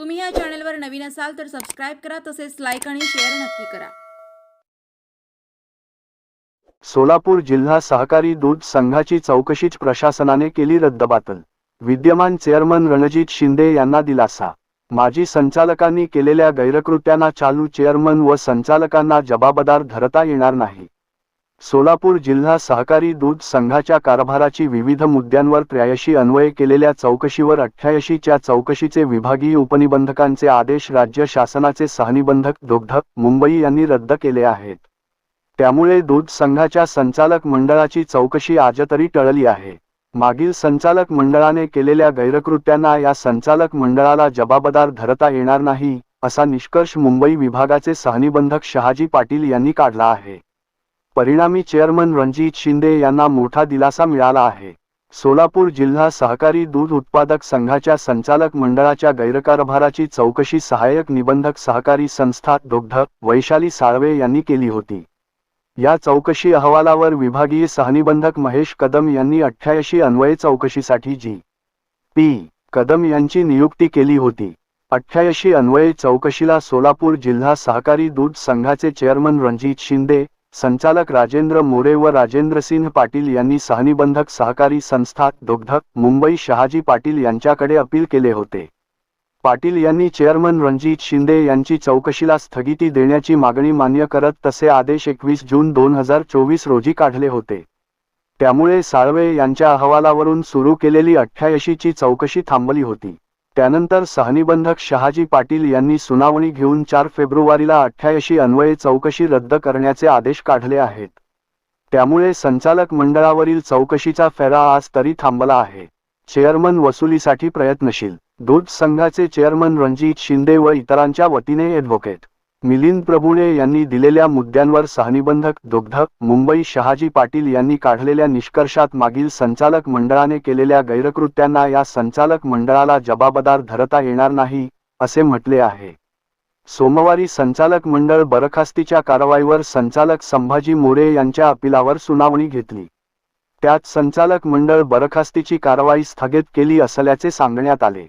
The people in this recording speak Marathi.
तुम्ही या चॅनलवर नवीन असाल तर सबस्क्राईब करा तसेच लाईक आणि शेअर नक्की करा. सोलापूर जिल्हा सहकारी दूध संघाची चौकशीच प्रशासनाने केली रद्दबातल. विद्यमान चेअरमन रणजित शिंदे यांना दिलासा. माजी संचालकांनी केलेल्या गैरकृत्यांना चालू चेअरमन व संचालकांना जबाबदार धरता येणार नाही. सोलापूर जिल्हा सहकारी दूध संघाच्या कारभाराची विविध मुद्द्यांवर त्र्याऐंशी अन्वये केलेल्या चौकशीवर अठ्ठ्याऐंशीच्या चौकशीचे विभागीय उपनिबंधकांचे आदेश राज्य शासनाचे सहनिबंधक दुग्ध मुंबई यांनी रद्द केले आहेत. त्यामुळे दूध संघाच्या संचालक मंडळाची चौकशी आजतरी टळली आहे. मागील संचालक मंडळाने केलेल्या गैरकृत्यांना या संचालक मंडळाला जबाबदार धरता येणार नाही असा निष्कर्ष मुंबई विभागाचे सहनिबंधक शहाजी पाटील यांनी काढला आहे. परिणामी चेअरमन रणजित शिंदे यांना मोठा दिलासा मिळाला आहे. सोलापूर जिल्हा सहकारी दूध उत्पादक संघाच्या संचालक मंडळाच्या गैरकारभाराची चौकशी सहाय्यक निबंधक सहकारी संस्था दुग्ध वैशाली साळवे यांनी केली होती. या चौकशी अहवालावर विभागीय सहनिबंधक महेश कदम यांनी अठ्ठ्याऐंशी अन्वये चौकशीसाठी जी. पी. कदम यांची नियुक्ती केली होती. अठ्ठ्याऐंशी अन्वये चौकशीला सोलापूर जिल्हा सहकारी दूध संघाचे चेअरमन रणजित शिंदे संचालक राजेंद्र मोरे व राजेंद्र सिंह पाटील यांनी सहनिबंधक सहकारी संस्था दुग्ध मुंबई शहाजी पाटील यांच्याकडे अपील केले होते. पाटील यांनी चेअरमन रणजित शिंदे यांची चौकशीला स्थगिती देण्याची मागणी मान्य करत तसे आदेश एकवीस जून दोन हजार चोवीस रोजी काढले होते. त्यामुळे साळवे यांच्या अहवालावरून सुरू केलेली अठ्ठ्याऐंशीची चौकशी थांबली होती. त्यानंतर सहनिबंधक शहाजी पाटील यांनी सुनावणी घेऊन चार फेब्रुवारीला अठ्ठ्याऐंशी अन्वये चौकशी रद्द करण्याचे आदेश काढले आहेत. त्यामुळे संचालक मंडळावरील चौकशीचा फेरा आज तरी थांबला आहे. चेअरमन वसुलीसाठी प्रयत्नशील. दूध संघाचे चेअरमन रणजित शिंदे व इतरांच्या वतीने ॲडव्होकेट मिलिंद प्रभुणे यांनी दिलेल्या मुद्द्यांवर सहनिबंधक दुग्ध मुंबई शहाजी पाटील यांनी काढलेल्या निष्कर्षात मागील संचालक मंडळाने केलेल्या गैरकृत्यांना या संचालक मंडळाला जबाबदार धरता येणार नाही असे म्हटले आहे. सोमवारी संचालक मंडळ बरखास्तीच्या कारवाईवर संचालक संभाजी मोरे यांच्या अपिलावर सुनावणी घेतली. त्यात संचालक मंडळ बरखास्तीची कारवाई स्थगित केली असल्याचे सांगण्यात आले.